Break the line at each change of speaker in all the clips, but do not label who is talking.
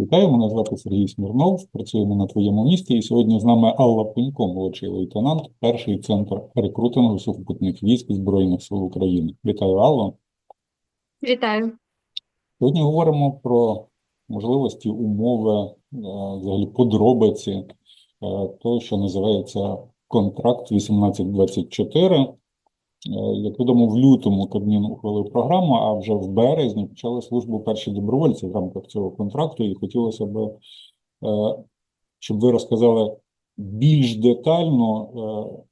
Вітаю, мене звати Сергій Смірнов, працюємо на твоєму місті, і сьогодні з нами Алла Пунько, молодший лейтенант, перший центр рекрутингу сухопутних військ Збройних сил України. Вітаю, Алло.
Вітаю.
Сьогодні говоримо про можливості, умови, е, взагалі подробиці е, того, що називається контракт 1824. Е, Як відомо, в лютому Кабмін ухвалив програму, а вже в березні почали службу перші добровольці в рамках цього контракту, і хотілося б, е, щоб ви розказали більш детально, е,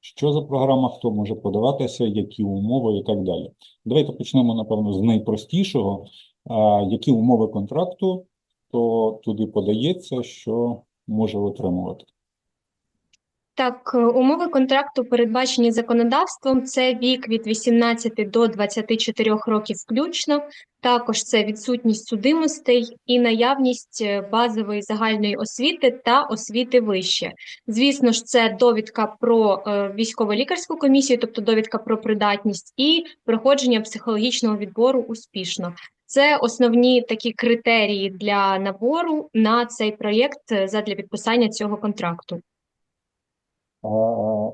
що за програма, хто може подаватися, які умови і так далі. Давайте почнемо, напевно, з найпростішого. Які умови контракту, хто туди подається, що може отримувати.
Так, е, умови контракту передбачені законодавством. Це вік від 18 до 24 років включно. Також це відсутність судимостей і наявність е, базової загальної освіти та освіти вище. Звісно ж, це довідка про е, військово-лікарську комісію, тобто довідка про придатність, і проходження психологічного відбору успішно. Це основні такі критерії для набору на цей проєкт задля підписання цього контракту.
А,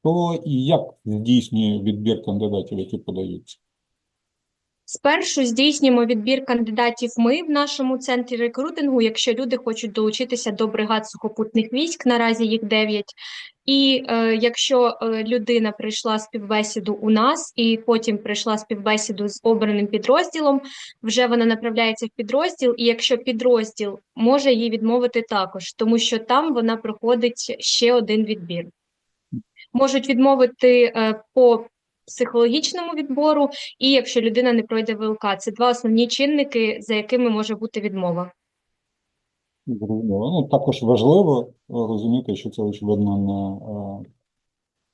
Хто і як здійснює відбір кандидатів, які подаються?
Спершу здійснюємо відбір кандидатів ми в нашому центрі рекрутингу, якщо люди хочуть долучитися до бригад сухопутних військ, наразі їх 9. І е, якщо е, людина прийшла співбесіду у нас і потім прийшла співбесіду з обраним підрозділом, вже вона направляється в підрозділ, і якщо підрозділ може їй відмовити також, тому що там вона проходить ще один відбір. Можуть відмовити е, по психологічному відбору, і якщо людина не пройде ВЛК. Це два основні чинники, за якими може бути відмова.
Зрозуміло. Ну, також важливо розуміти, що це, очевидно, не, е,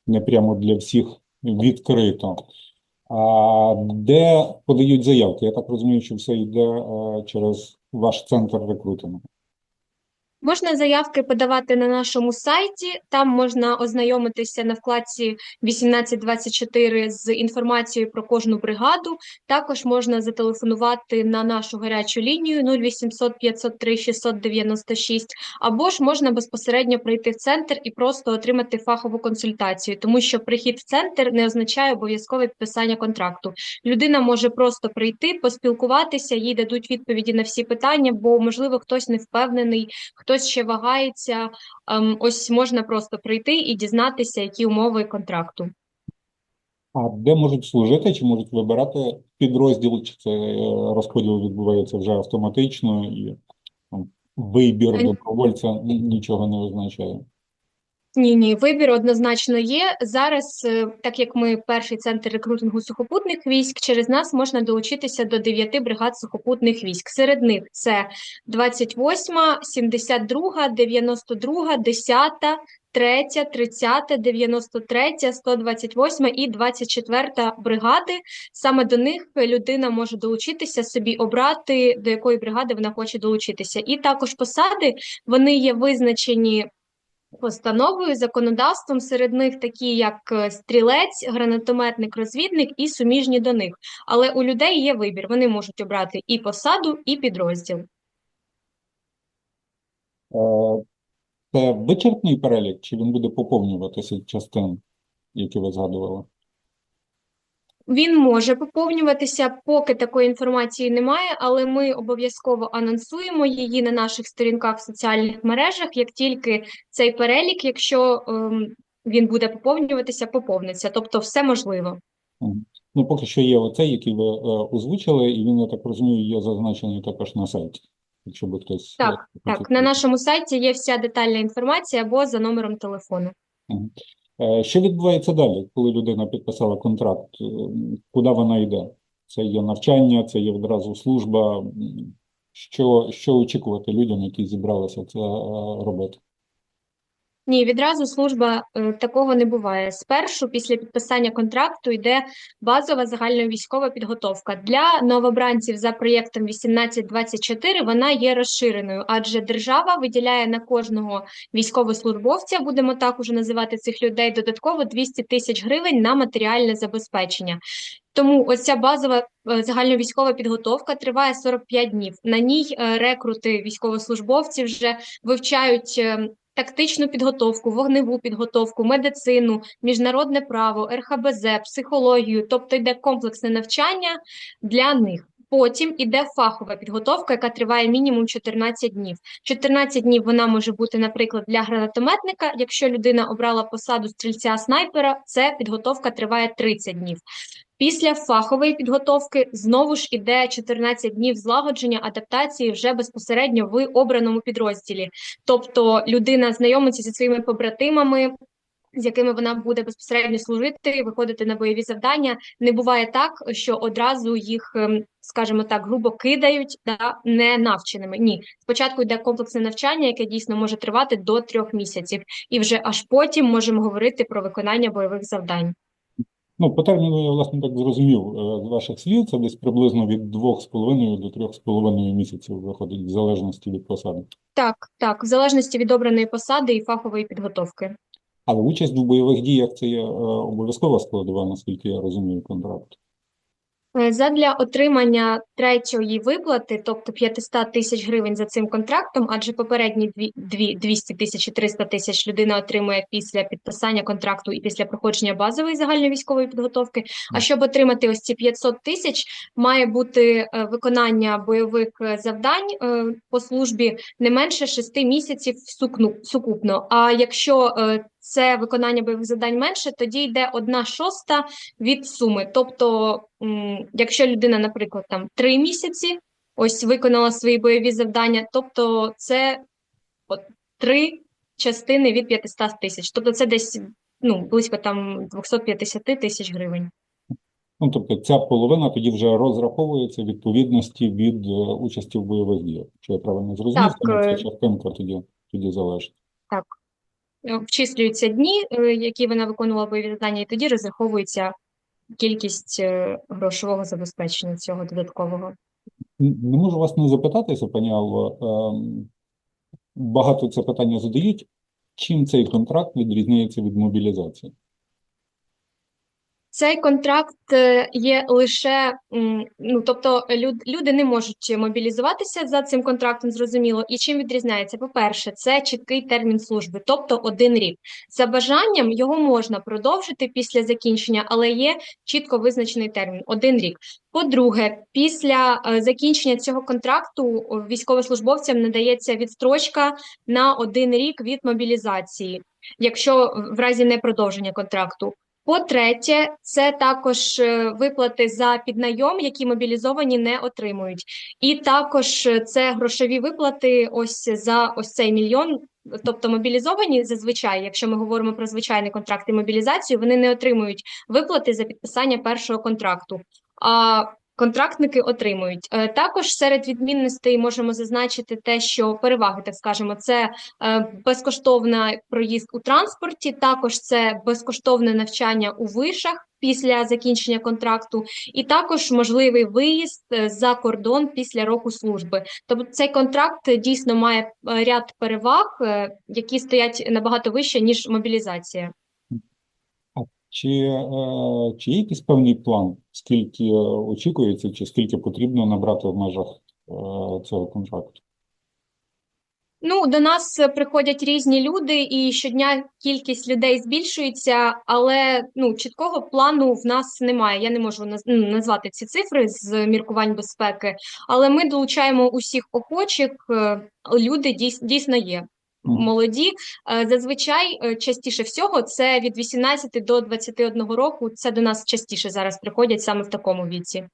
не прямо для всіх відкрито. А де подають заявки? Я так розумію, що все йде е, через ваш центр рекрутингу.
Можна заявки подавати на нашому сайті, там можна ознайомитися на вкладці 1824 з інформацією про кожну бригаду. Також можна зателефонувати на нашу гарячу лінію 0800 503 696, або ж можна безпосередньо прийти в центр і просто отримати фахову консультацію, тому що прихід в центр не означає обов'язкове підписання контракту. Людина може просто прийти, поспілкуватися, їй дадуть відповіді на всі питання, бо можливо хтось не впевнений, хтось ще вагається. Ем, Ось можна просто прийти і дізнатися, які умови контракту.
А де можуть служити, чи можуть вибирати підрозділ, чи це е, розподіл відбувається вже автоматично і вибір добровольця нічого не означає?
Ні, ні, вибір однозначно є. Зараз, е, так як ми перший центр рекрутингу сухопутних військ, через нас можна долучитися до 9 бригад сухопутних військ. Серед них це 28, 72, 92, 10, 3, 30, 93, 128 і 24 бригади. Саме до них людина може долучитися, собі обрати, до якої бригади вона хоче долучитися. І також посади, вони є визначені постановою, законодавством, серед них такі як е, стрілець, гранатометник, розвідник і суміжні до них. Але у людей є вибір, вони можуть обрати і посаду, і підрозділ.
Е, Це вичерпний перелік, чи він буде поповнюватися частин, які ви згадували?
Він може поповнюватися, поки такої інформації немає, але ми обов'язково анонсуємо її на наших сторінках в соціальних мережах, як тільки цей перелік, якщо ем, він буде поповнюватися, поповниться. Тобто все можливо.
Ну, поки що є оцей, який ви е, озвучили, і він, я так розумію, є зазначений також на сайті, якщо би хтось...
Так, Так, на нашому сайті є вся детальна інформація або за номером телефону.
Е, Що відбувається далі, коли людина підписала контракт? Е, Куди вона йде? Це є навчання, це є одразу служба. Що, що очікувати людям, які зібралися це е, робити?
Ні, відразу служба е, такого не буває. Спершу, після підписання контракту, йде базова загальновійськова підготовка. Для новобранців за проєктом 1824 вона є розширеною, адже держава виділяє на кожного військовослужбовця, будемо так уже називати цих людей, додатково 200 тисяч гривень на матеріальне забезпечення. Тому ось ця базова е, загальновійськова підготовка триває 45 днів. На ній е, рекрути військовослужбовців вже вивчають е, тактичну підготовку, вогневу підготовку, медицину, міжнародне право, РХБЗ, психологію, тобто йде комплексне навчання для них. Потім іде фахова підготовка, яка триває мінімум 14 днів. 14 днів вона може бути, наприклад, для гранатометника. Якщо людина обрала посаду стрільця-снайпера, це підготовка триває 30 днів. Після фахової підготовки знову ж іде 14 днів злагодження адаптації вже безпосередньо в обраному підрозділі. Тобто людина знайомиться зі своїми побратимами, з якими вона буде безпосередньо служити, виходити на бойові завдання. Не буває так, що одразу їх, ем, скажімо так, грубо кидають да, не навченими. Ні, спочатку йде комплексне навчання, яке дійсно може тривати до трьох місяців, і вже аж потім можемо говорити про виконання бойових завдань.
Ну, по терміну я, власне, так зрозумів е, з ваших слів, це десь приблизно від 2,5 до 3,5 місяців виходить, в залежності від посади.
Так, так, в залежності від обраної посади і фахової підготовки.
Але участь в бойових діях це є е, обов'язкова складова, наскільки я розумію, контракту.
Е, Задля отримання третьої виплати, тобто 500 тисяч гривень за цим контрактом, адже попередні дві, дві 200 тисяч і 300 тисяч людина отримує після підписання контракту і після проходження базової загальновійськової підготовки. А щоб отримати ось ці 500 тисяч, має бути е, виконання бойових е, завдань по службі не менше 6 місяців сукупно. А якщо це виконання бойових завдань менше, тоді йде одна шоста від суми. Тобто, якщо людина, наприклад, там три місяці ось виконала свої бойові завдання, тобто це от три частини від 500 тисяч. Тобто це десь ну, близько там 250 тисяч гривень.
Ну, тобто ця половина тоді вже розраховується в відповідності від е, участі в бойових діях. Якщо я правильно зрозумів,
Так,
тому
е,
частинка тоді, тоді залежить.
Е, Вчислюються дні, е, які вона виконувала завдання, і тоді розраховується кількість е, грошового забезпечення цього додаткового.
Не можу вас не запитатися, пані Алло. ем, Багато це питання задають. Чим цей контракт відрізняється від мобілізації?
Цей контракт е, є лише, ну тобто люд- люди не можуть мобілізуватися за цим контрактом, зрозуміло. І чим відрізняється? По-перше, це чіткий термін служби, тобто один рік. За бажанням його можна продовжити після закінчення, але є чітко визначений термін один рік. По-друге, після е, закінчення цього контракту військовослужбовцям надається відстрочка на один рік від мобілізації, якщо в разі непродовження контракту. По-третє, це також е, виплати за піднайом, які мобілізовані не отримують. І також е, це грошові виплати ось за ось цей мільйон. Тобто мобілізовані зазвичай, якщо ми говоримо про звичайний контракт і мобілізацію, вони не отримують виплати за підписання першого контракту. А контрактники отримують. Е, Також серед відмінностей можемо зазначити те, що переваги, так скажемо, це е, безкоштовний проїзд у транспорті, також це безкоштовне навчання у вишах після закінчення контракту, і також можливий виїзд е, за кордон після року служби. Тобто цей контракт дійсно має ряд переваг, які стоять набагато вище, ніж мобілізація.
Чи, е, чи є якийсь певний план, скільки е, очікується, чи скільки потрібно набрати в межах е, цього контракту?
Ну, до нас приходять різні люди, і щодня кількість людей збільшується, але ну, чіткого плану в нас немає. Я не можу ну, назвати ці цифри з міркувань безпеки, але ми долучаємо усіх охочих. Люди дійс- дійсно є. Молоді Е, зазвичай е, частіше всього це від 18 до 21 року. Це до нас частіше зараз приходять саме в такому віці.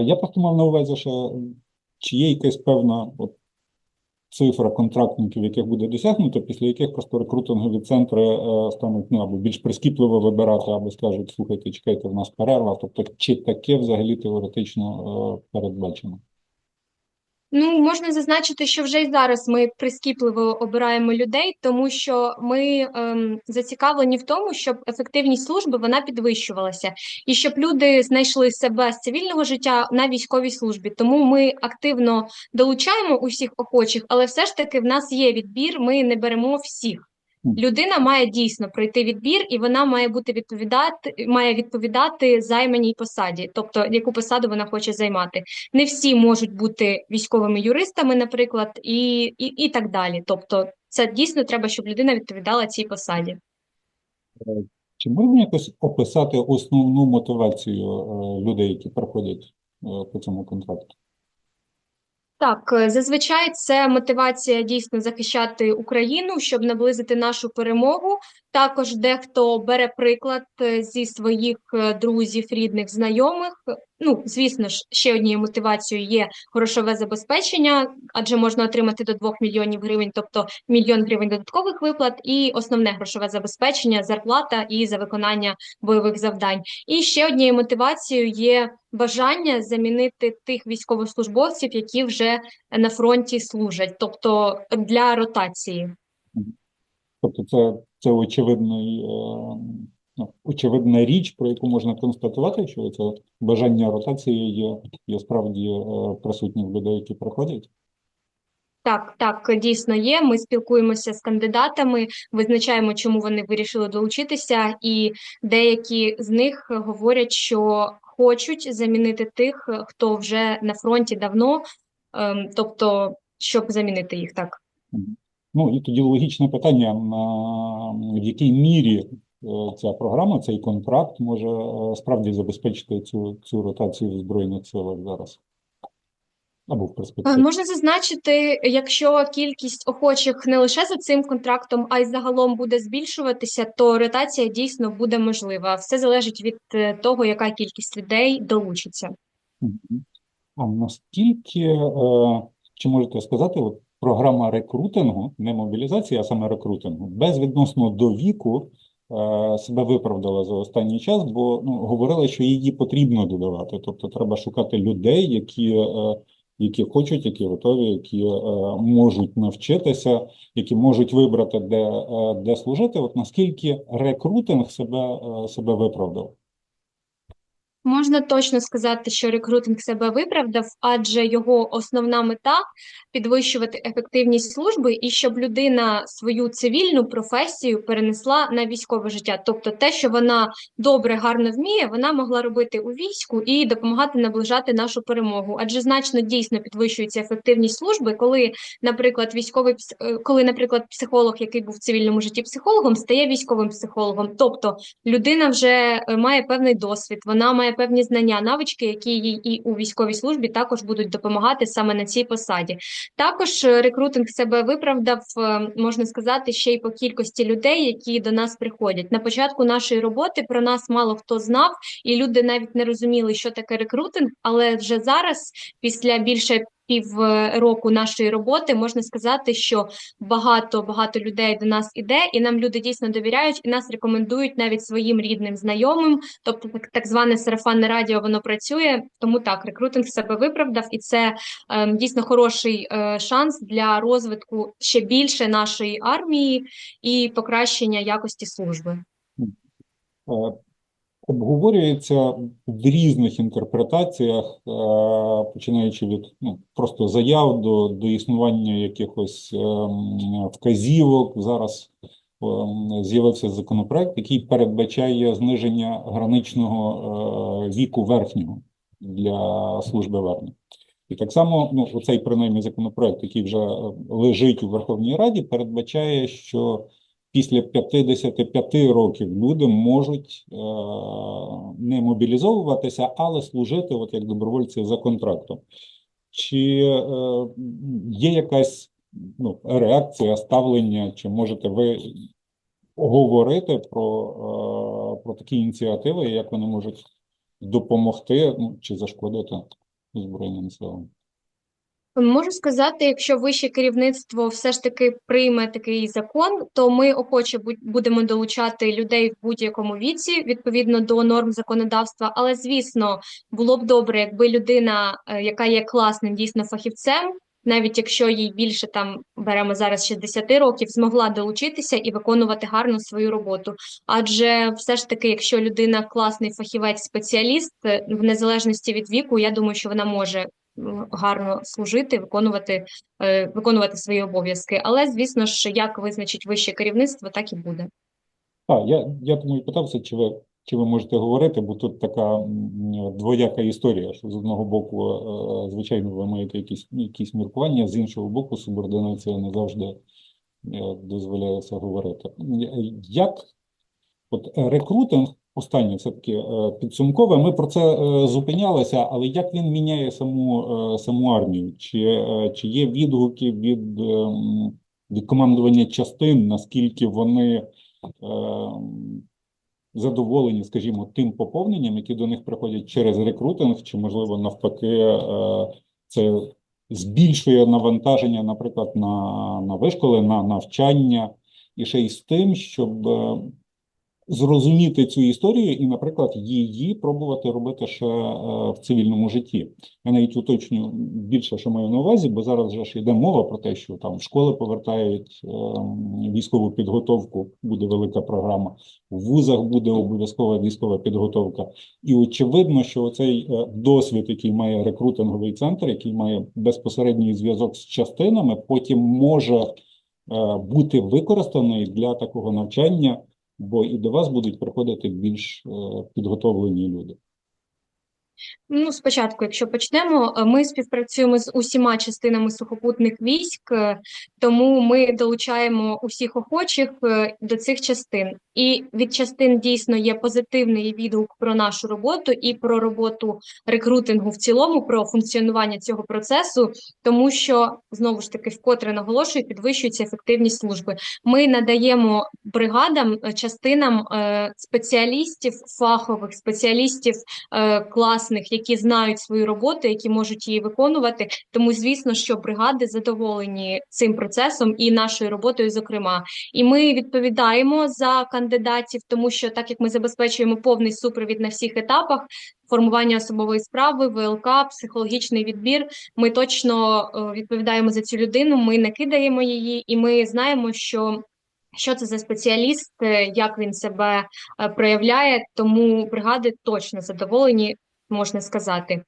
Я просто мав на увазі, що чи є якась певна от, цифра контрактників, яких буде досягнуто, після яких просто рекрутингові центри е, стануть ну, або більш прискіпливо вибирати, або скажуть, слухайте, чекайте, в нас перерва. Тобто, чи таке взагалі теоретично е, передбачено?
Ну, можна зазначити, що вже й зараз ми прискіпливо обираємо людей, тому що ми ем, зацікавлені в тому, щоб ефективність служби вона підвищувалася, і щоб люди знайшли себе з цивільного життя на військовій службі. Тому ми активно долучаємо усіх охочих, але все ж таки в нас є відбір, ми не беремо всіх. Людина має дійсно пройти відбір, і вона має бути відповідати, має відповідати займаній посаді, тобто яку посаду вона хоче займати. Не всі можуть бути військовими юристами, наприклад, і, і, і так далі. Тобто, це дійсно треба, щоб людина відповідала цій посаді.
Чи можна якось описати основну мотивацію е, людей, які проходять е, по цьому контракту?
Так, е, зазвичай це мотивація дійсно захищати Україну, щоб наблизити нашу перемогу. Також дехто бере приклад е, зі своїх е, друзів, рідних, знайомих. Ну, звісно ж, ще однією мотивацією є грошове забезпечення, адже можна отримати до 2 мільйонів гривень, тобто мільйон гривень додаткових виплат, і основне грошове забезпечення, зарплата і за виконання бойових завдань. І ще однією мотивацією є бажання замінити тих військовослужбовців, які вже на фронті служать, тобто для ротації.
Тобто це, це очевидний, е, ну, очевидна річ, про яку можна констатувати, що це бажання ротації є, є справді е, присутні в людей, які приходять.
Так, так, дійсно є. Ми спілкуємося з кандидатами, визначаємо, чому вони вирішили долучитися, і деякі з них говорять, що хочуть замінити тих, хто вже на фронті давно, ем, тобто, щоб замінити їх так.
Ну і тоді логічне питання, в якій мірі ця програма, цей контракт може е, справді забезпечити цю, цю ротацію в Збройних силах зараз? Або в
Е,
перспективі.
Можна зазначити, якщо кількість охочих не лише за цим контрактом, а й загалом буде збільшуватися, то ротація дійсно буде можлива. Все залежить від е, того, яка кількість людей долучиться.
А наскільки, е, чи можете сказати, от програма рекрутингу, не мобілізації, а саме рекрутингу, безвідносно до віку е, себе виправдала за останній час, бо ну, говорили, що її потрібно додавати. Тобто треба шукати людей, які, е, які хочуть, які готові, які е, можуть навчитися, які можуть вибрати, де, е, де служити. От наскільки рекрутинг себе, е, себе виправдав?
Можна точно сказати, що рекрутинг себе виправдав, адже його основна мета підвищувати ефективність служби і щоб людина свою цивільну професію перенесла на військове життя. Тобто те, що вона добре, гарно вміє, вона могла робити у війську і допомагати наближати нашу перемогу. Адже значно дійсно підвищується ефективність служби, коли, наприклад, військовий е, коли, наприклад, психолог, який був в цивільному житті психологом, стає військовим психологом. Тобто людина вже е, має певний досвід, вона має певні знання, навички, які їй і у військовій службі також будуть допомагати саме на цій посаді. Також е, рекрутинг себе виправдав, е, можна сказати, ще й по кількості людей, які до нас приходять. На початку нашої роботи про нас мало хто знав, і люди навіть не розуміли, що таке рекрутинг, але вже зараз, після більше півроку нашої роботи, можна сказати, що багато багато людей до нас іде, і нам люди дійсно довіряють, і нас рекомендують навіть своїм рідним знайомим. Тобто, так, так зване сарафанне радіо воно працює. Тому так, рекрутинг себе виправдав, і це е, дійсно хороший е, шанс для розвитку ще більше нашої армії і покращення якості служби.
Обговорюється в різних інтерпретаціях, е, починаючи від ну, просто заяв до, до існування якихось ем, вказівок. Зараз ем, з'явився законопроект, який передбачає зниження граничного е, віку верхнього для служби в армії. І так само, ну, оцей принаймні законопроект, який вже е, лежить у Верховній Раді, передбачає, що після 55 років люди можуть е, не мобілізовуватися, але служити от як добровольці за контрактом. Чи е, є якась ну, реакція, ставлення, чи можете ви говорити про, е, про такі ініціативи, як вони можуть допомогти ну, чи зашкодити Збройним силам?
Можу сказати, якщо вище керівництво все ж таки прийме такий закон, то ми охоче будемо долучати людей в будь-якому віці відповідно до норм законодавства. Але звісно, було б добре, якби людина, е, яка є класним дійсно фахівцем, навіть якщо їй більше там беремо зараз 60 років, змогла долучитися і виконувати гарно свою роботу. Адже все ж таки, якщо людина класний фахівець, спеціаліст, е, в незалежності від віку, я думаю, що вона може гарно служити, виконувати, е, виконувати свої обов'язки. Але, звісно ж, як визначить вище керівництво, так і буде.
А, я, я тому і питався, чи ви, чи ви можете говорити, бо тут така двояка історія, що з одного боку, е, звичайно, ви маєте якісь, якісь міркування, з іншого боку, субординація не завжди е, дозволяється говорити. Е, Як от рекрутинг, останнє все-таки е, підсумкове, ми про це е, зупинялися, але як він міняє саму, е, саму армію? Чи, чи є відгуки від, від командування частин, наскільки вони задоволені, скажімо, тим поповненням, які до них приходять через рекрутинг, чи, можливо, навпаки, це збільшує навантаження, наприклад, на, на вишколи, на навчання, і ще й з тим, щоб зрозуміти цю історію і, наприклад, її пробувати робити ще е, в цивільному житті. Я навіть уточню більше, що маю на увазі, бо зараз вже ж йде мова про те, що там в школи повертають е, військову підготовку, буде велика програма, в вузах буде обов'язкова військова підготовка. І очевидно, що цей досвід, який має рекрутинговий центр, який має безпосередній зв'язок з частинами, потім може е, бути використаний для такого навчання, бо і до вас будуть приходити більш е, підготовлені люди.
Ну, спочатку, якщо почнемо, е, ми співпрацюємо з усіма частинами сухопутних військ, е, тому ми долучаємо усіх охочих до цих частин. І від частин дійсно є позитивний відгук про нашу роботу і про роботу рекрутингу в цілому, про функціонування цього процесу, тому що знову ж таки вкотре наголошую, підвищується ефективність служби. Ми надаємо бригадам, е, частинам е, спеціалістів, фахових спеціалістів е, класних, які знають свою роботу, які можуть її виконувати. Тому, звісно, що бригади задоволені цим процесом і нашою роботою, зокрема. І ми відповідаємо за кандидатів, тому що так як ми забезпечуємо повний супровід на всіх етапах. Формування особової справи, ВЛК, психологічний відбір. Ми точно е, відповідаємо за цю людину. Ми не кидаємо її, і ми знаємо, що що це за спеціаліст, е, як він себе е, проявляє. Тому бригади точно задоволені, можна сказати.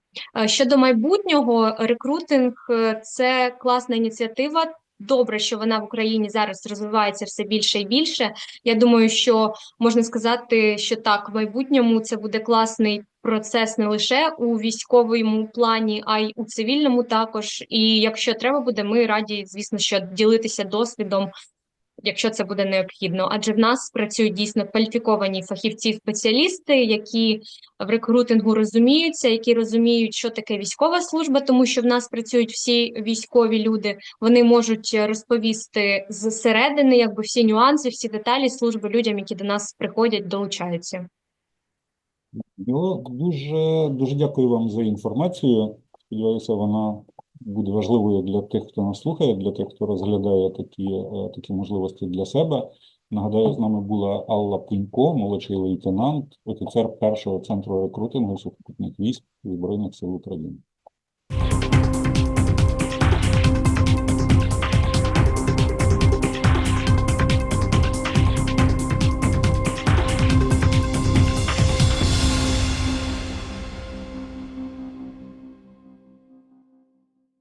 Щодо майбутнього, рекрутинг це класна ініціатива. Добре, що вона в Україні зараз розвивається все більше і більше. Я думаю, що можна сказати, що так, в майбутньому це буде класний процес не лише у військовому плані, а й у цивільному також. І якщо треба буде, ми раді, звісно, що ділитися досвідом якщо це буде необхідно. Адже в нас працюють дійсно кваліфіковані фахівці-спеціалісти, які в рекрутингу розуміються, які розуміють, що таке військова служба, тому що в нас працюють всі військові люди. Вони можуть розповісти зсередини, якби всі нюанси, всі деталі служби людям, які до нас приходять, долучаються.
Ну, дуже, дуже дякую вам за інформацію. Сподіваюся, вона буде важливою для тих, хто нас слухає, для тих, хто розглядає такі, е, такі можливості для себе. Нагадаю, з нами була Алла Пунько, молодший лейтенант, офіцер першого центру рекрутингу сухопутних військ Збройних сил України.